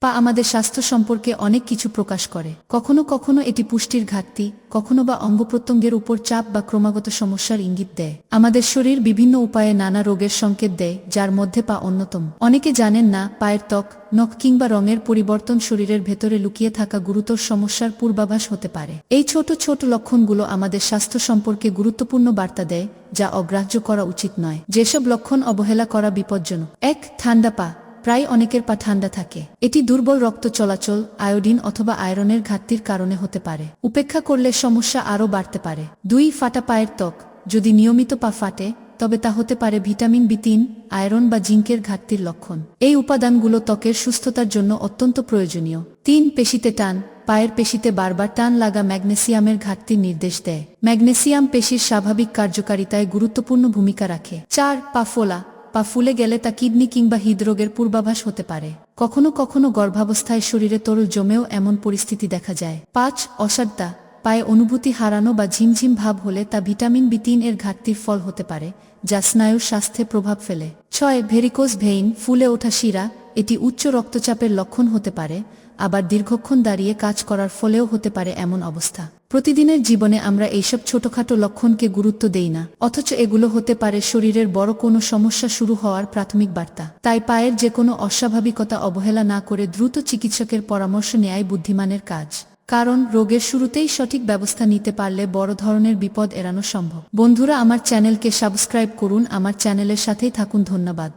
পা আমাদের স্বাস্থ্য সম্পর্কে অনেক কিছু প্রকাশ করে। কখনো কখনো এটি পুষ্টির ঘাটতি, কখনো বা অঙ্গ প্রত্যঙ্গের উপর চাপ বা ক্রমাগত সমস্যার ইঙ্গিত দেয়। আমাদের শরীর বিভিন্ন উপায়ে নানা রোগের সংকেত দেয়, যার মধ্যে পা অন্যতম। অনেকে জানেন না, পায়ের ত্বক, নখ কিংবা রঙের পরিবর্তন শরীরের ভেতরে লুকিয়ে থাকা গুরুতর সমস্যার পূর্বাভাস হতে পারে। এই ছোট ছোট লক্ষণগুলো আমাদের স্বাস্থ্য সম্পর্কে গুরুত্বপূর্ণ বার্তা দেয়, যা অগ্রাহ্য করা উচিত নয়। যেসব লক্ষণ অবহেলা করা বিপজ্জনক। এক, ঠান্ডা পা। প্রায় অনেকের পা ঠান্ডা থাকে। এটি দুর্বল রক্ত চলাচল, আয়োডিন অথবা আয়রনের ঘাটতির কারণে হতে পারে। উপেক্ষা করলে সমস্যা আরও বাড়তে পারে। দুই, ফাটা পায়ের ত্বক। যদি নিয়মিত পা ফাটে, তবে তা হতে পারে ভিটামিন বি তিন, আয়রন বা জিঙ্কের ঘাটতির লক্ষণ। এই উপাদানগুলো ত্বকের সুস্থতার জন্য অত্যন্ত প্রয়োজনীয়। তিন, পেশিতে টান। পায়ের পেশিতে বারবার টান লাগা ম্যাগনেসিয়ামের ঘাটতির নির্দেশ দেয়। ম্যাগনেসিয়াম পেশির স্বাভাবিক কার্যকারিতায় গুরুত্বপূর্ণ ভূমিকা রাখে। চার, পা ফোলা। পা ফুলে গেলে তা কিডনি কিংবা হৃদরোগের পূর্বাভাস হতে পারে। কখনো কখনো গর্ভাবস্থায় শরীরে তরল জমেও এমন পরিস্থিতি দেখা যায়। পাঁচ, অসাধ্যা। পায়ে অনুভূতি হারানো বা ঝিমঝিম ভাব হলে তা ভিটামিন বি তিন এর ঘাটতির ফল হতে পারে, যা স্নায়ুর স্বাস্থ্যে প্রভাব ফেলে। ছয়, ভেরিকোজ ভেইন, ফুলে ওঠা শিরা, এটি উচ্চ রক্তচাপের লক্ষণ হতে পারে, আবার দীর্ঘক্ষণ দাঁড়িয়ে কাজ করার ফলেও হতে পারে এমন অবস্থা। প্রতিদিনের জীবনে আমরা এইসব ছোটখাটো লক্ষণকে গুরুত্ব দেই না, অথচ এগুলো হতে পারে শরীরের বড় কোনো সমস্যা শুরু হওয়ার প্রাথমিক বার্তা। তাই পায়ের যে কোনো অস্বাভাবিকতা অবহেলা না করে দ্রুত চিকিৎসকের পরামর্শ নেয়াই বুদ্ধিমানের কাজ। কারণ রোগের শুরুতেই সঠিক ব্যবস্থা নিতে পারলে বড় ধরনের বিপদ এড়ানো সম্ভব। বন্ধুরা, আমার চ্যানেলকে সাবস্ক্রাইব করুন, আমার চ্যানেলের সাথেই থাকুন, ধন্যবাদ।